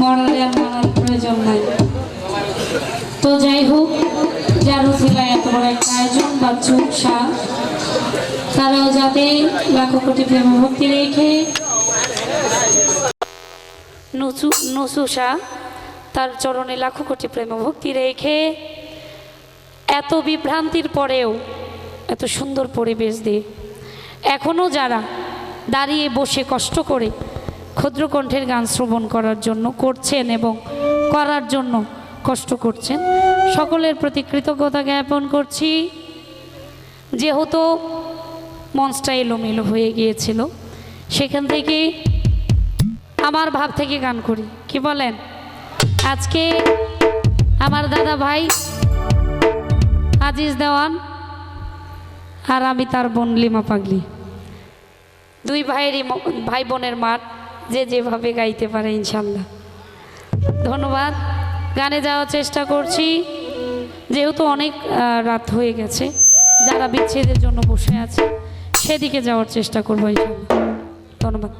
মরালে আর প্রয়োজন নাই। তো যাই হোক যার উসিলায় এত বড় একটা আয়োজন বা চুপসা, তারাও যাতে লাখো কোটি প্রেম ভক্তি রেখে নচু নচুষা তার চরণে লাখো কোটি প্রেম ভক্তি রেখে এত বিভ্রান্তির পরেও এত সুন্দর পরিবেশ দিয়ে এখনও যারা দাঁড়িয়ে বসে কষ্ট করে ক্ষুদ্র কণ্ঠের গান শ্রবণ করার জন্য করছেন এবং করার জন্য কষ্ট করছেন। সকলের প্রতি কৃতজ্ঞতা জ্ঞাপন করছি। যেহেতু মঞ্চটা এলোমেলো হয়ে গিয়েছিল, সেখান থেকে আমার ভাব থেকে গান করি। কি বলেন? আজকে আমার দাদা ভাই আজিজ দেওয়ান আর আমি তার বোন লিমা পাগলি। দুই ভাইয়েরই ভাই বোনের মাঠ যে যেভাবে গাইতে পারে, ইনশাল্লাহ। ধন্যবাদ। গানে যাওয়ার চেষ্টা করছি। যেহেতু অনেক রাত হয়ে গেছে, যারা বিচ্ছেদের জন্য বসে আছে, সেদিকে যাওয়ার চেষ্টা করব, ইনশাল্লাহ। ধন্যবাদ।